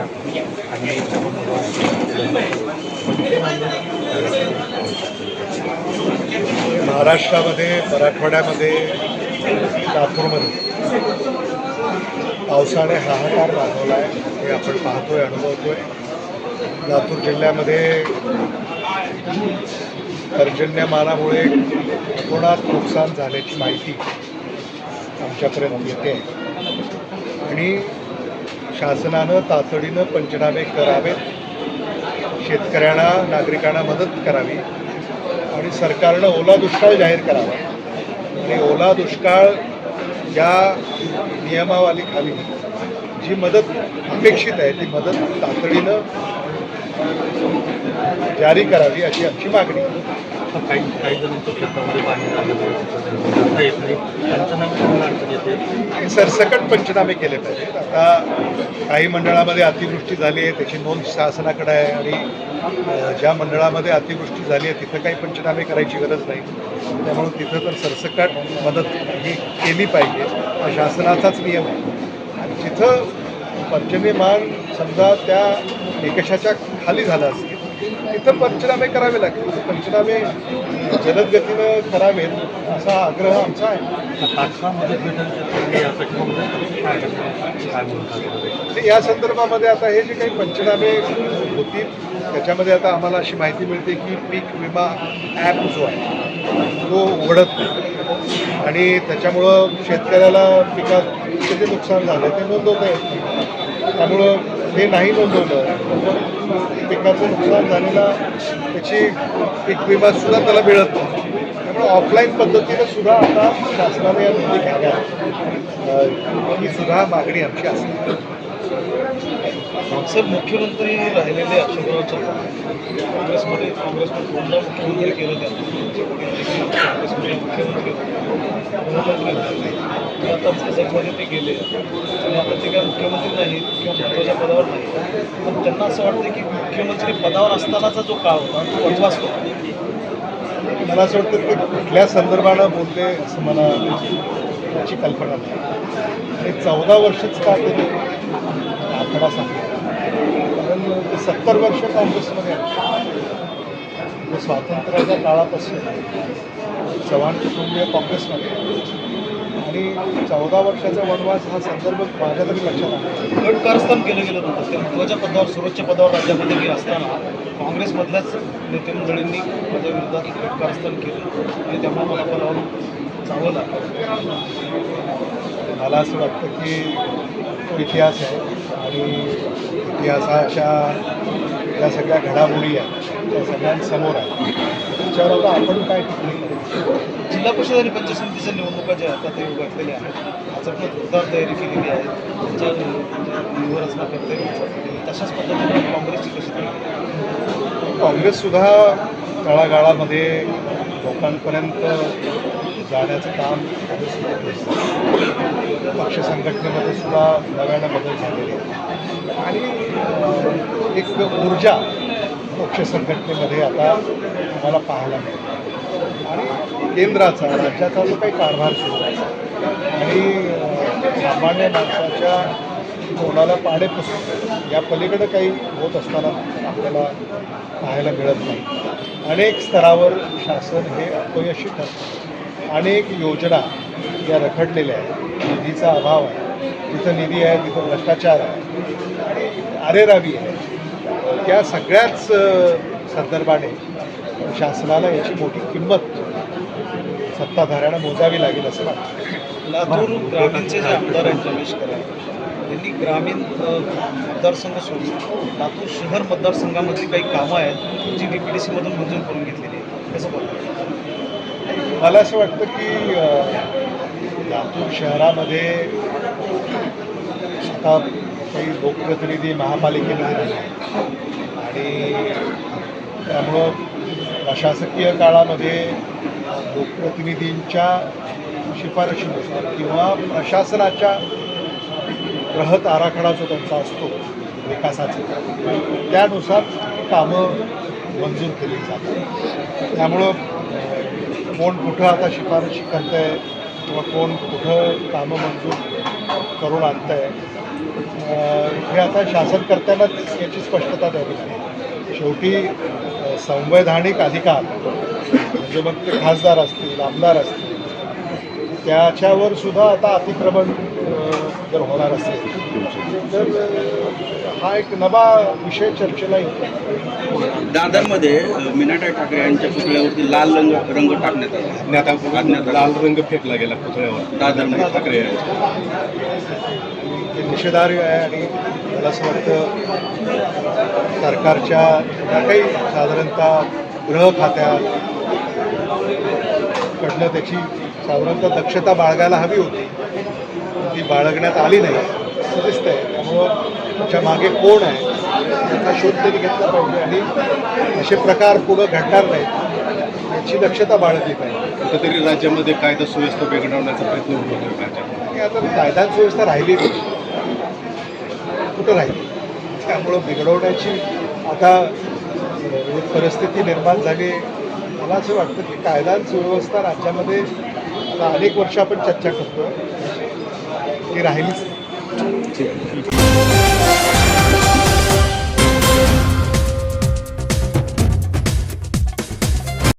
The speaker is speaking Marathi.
आणि महाराष्ट्रामध्ये मराठवाड्यामध्ये लातूरमध्ये पावसाने हाहाकार माजवला आहे हे आपण पाहतोय अनुभवतोय. लातूर जिल्ह्यामध्ये पर्जन्यमानामुळे कोणात नुकसान झाल्याची माहिती आमच्यापर्यंत येते. आणि शासनानं तातडीनं पंचनामे करावेत. शेतकऱ्यांना नागरिकांना मदत करावी. आणि सरकारनं ओला दुष्काळ जाहीर करावा. आणि ओला दुष्काळ या नियमावलीखाली जी मदत अपेक्षित आहे ती मदत तातडीनं जारी करावी अशी आमची मागणी. काही काही जणांच्या शेतामध्ये पाणी येत नाही. पंचनामे येते सरसकट पंचनामे केले पाहिजेत. आता काही मंडळामध्ये अतिवृष्टी झाली आहे त्याची नोंद शासनाकडे आहे आणि ज्या मंडळामध्ये अतिवृष्टी झाली आहे तिथं काही पंचनामे करायची गरज नाही. त्यामुळे तिथं तर सरसकट मदत ही केली पाहिजे. हा शासनाचाच नियम आहे. आणि जिथं मान समजा त्या निकषाच्या खाली झाला असेल तिथं पंचनामे करावे लागतील. पंचनामे जलद गतीनं करावेत असा आग्रह आमचा आहे. या संदर्भामध्ये? आता हे जे काही पंचनामे होतील त्याच्यामध्ये आता आम्हाला अशी माहिती मिळते की पीक विमा ॲप जो आहे तो उघडत नाही. आणि त्याच्यामुळं शेतकऱ्याला पिकात किती नुकसान झालं ते नोंदवता येत नाही. त्यामुळं ते नाही नोंदवलं. पिकाचं नुकसान झालेला त्याची पीक विमासुद्धा त्याला मिळत नाही. त्यामुळे ऑफलाईन पद्धतीनं सुद्धा आता शासनाने या नोंदी घ्याव्यात ही सुद्धा मागणी आमची असते. सर मुख्यमंत्री राहिलेले अशोकराव चव्हाण काँग्रेसमध्ये काँग्रेसमध्ये दोनदा मुख्यमंत्री केलं त्यांनी? काँग्रेसमध्ये मुख्यमंत्री होते. गृहमंत्री होते. आता भाजपमध्ये ते गेले मुख्यमंत्री नाहीत किंवा महत्त्वाच्या पदावर नाहीत. पण त्यांना असं वाटतं की मुख्यमंत्री पदावर असतानाचा जो काळ होता तो वनवास होता. मला असं वाटतं ते कुठल्या संदर्भानं बोलले असं मला त्याची कल्पना नाही. आणि चौदा वर्षच का ते आकडा सांगतो कारण ते सत्तर वर्ष काँग्रेसमध्ये स्वातंत्र्याच्या काळापासून चव्हाण कुटुंबीय काँग्रेसमध्ये आणि चौदा वर्षाचा वनवास हा संदर्भ माझ्या तरी लक्षात आला गट कारस्थान केलं गेलं होतं. ते महत्त्वाच्या पदावर सर्वोच्च पदावर राज्यामध्ये हे असताना काँग्रेसमधल्याच नेते मंडळींनी माझ्या विरोधात गट कारस्थान केलं. आणि त्यामुळे मला पदावरून जावं लागलं मला असं वाटतं की तो इतिहास आहे आणि इतिहासाच्या ज्या सगळ्या घडामोडी आहेत त्या सगळ्यांसमोर आहे त्याच्यावर आता आपण काय टिप्पणी करू? जिल्हा परिषद आणि पंचायत समितीच्या निवडणुका ज्या आता ते उभारलेल्या आहेत. भाजपनं जोरदार तयारी केलेली आहे. त्यांच्या व्यूहरचना करते तशाच पद्धतीने काँग्रेसची कशी तयारी काँग्रेससुद्धा तळागाळामध्ये लोकांपर्यंत जाण्याचं काम पक्ष संघटनेमध्ये सुद्धा नव्यानं बदल झालेले आणि एक ऊर्जा पक्ष संघटनेमध्ये आता आम्हाला पाहायला मिळते आणि केंद्राचा राज्याचा जो काही कारभार सुरू आहे आणि सामान्य माणसाच्या तोंडाला पाडे पुसत या पलीकडे काही होत असताना आपल्याला पाहायला मिळत नाही. अनेक स्तरावर शासन हे अपयशी ठरतं. अनेक योजना या रखडलेल्या आहेत. निधीचा अभाव आहे. तिथं निधी आहे तिथं भ्रष्टाचार आहे. आणि अरेरावी आहे. त्या सगळ्याच संदर्भाने शासनाला याची मोठी किंमत सत्ताधाऱ्यांना मोजावी लागेल असं वाटतं. लातूर ग्रामीणचे जे आमदार आहेत रमेश कराड त्यांनी ग्रामीण मतदारसंघ सोडून लातूर शहर मतदारसंघामधली काही कामं आहेत जी डी पी डी सीमधून मंजूर करून घेतलेली आहे कसं बघतो मला असं वाटतं की लातूर शहरामध्ये आता काही लोकप्रतिनिधी महापालिकेमध्ये नाही आहेत. आणि त्यामुळं प्रशासकीय काळामध्ये लोकप्रतिनिधींच्या शिफारशीनुसार किंवा प्रशासनाच्या बृहत आराखडा जो त्यांचा असतो विकासाचा. त्यानुसार कामं मंजूर केली जातात. त्यामुळं कोण कुठं आता शिफारशी करतं आहे किंवा कोण कुठं कामं मंजूर करून आणतं आहे हे आता शासनकर्त्यांनाच याची स्पष्टता द्यावी लागेल शेवटी संवैधानिक अधिकार म्हणजे मग ते खासदार असतील आमदार असतील त्याच्यावर सुद्धा आता अतिक्रमण जर होणार असेल तर हा एक नवा विषय चर्चेला येतो दादरमध्ये अ, मीनाताई ठाकरे यांच्या पुतळ्यावरती लाल रंग रंग टाकण्यात आला. लाल रंग फेकला गेला पुतळ्यावर. दादरमध्ये ठाकरे. हे निषेधार्ह आहे आणि मला असं वाटतं सरकारच्या ज्या काही साधारणतः गृह खात्यात कडनं त्याची साधारणतः दक्षता बाळगायला हवी होती. ती बाळगण्यात आली नाही. असं दिसतंय. त्यामुळं त्याच्यामागे कोण आहे त्याचा शोध तरी घेतला पाहिजे आणि असे प्रकार पुढं घडणार नाहीत. याची दक्षता बाळगली पाहिजे. कुठेतरी राज्यामध्ये कायदा सुव्यवस्था बिघडवण्याचा प्रयत्न होतो राज्यात. आता कायदा सुव्यवस्था राहिली कुठं राहिली? त्यामुळं बिघडवण्याची आता परिस्थिती निर्माण झाली. मला असं वाटतं की कायदा आणि सुव्यवस्था राज्यामध्ये आता अनेक वर्ष आपण चर्चा करतो ती राहिलीच ठीक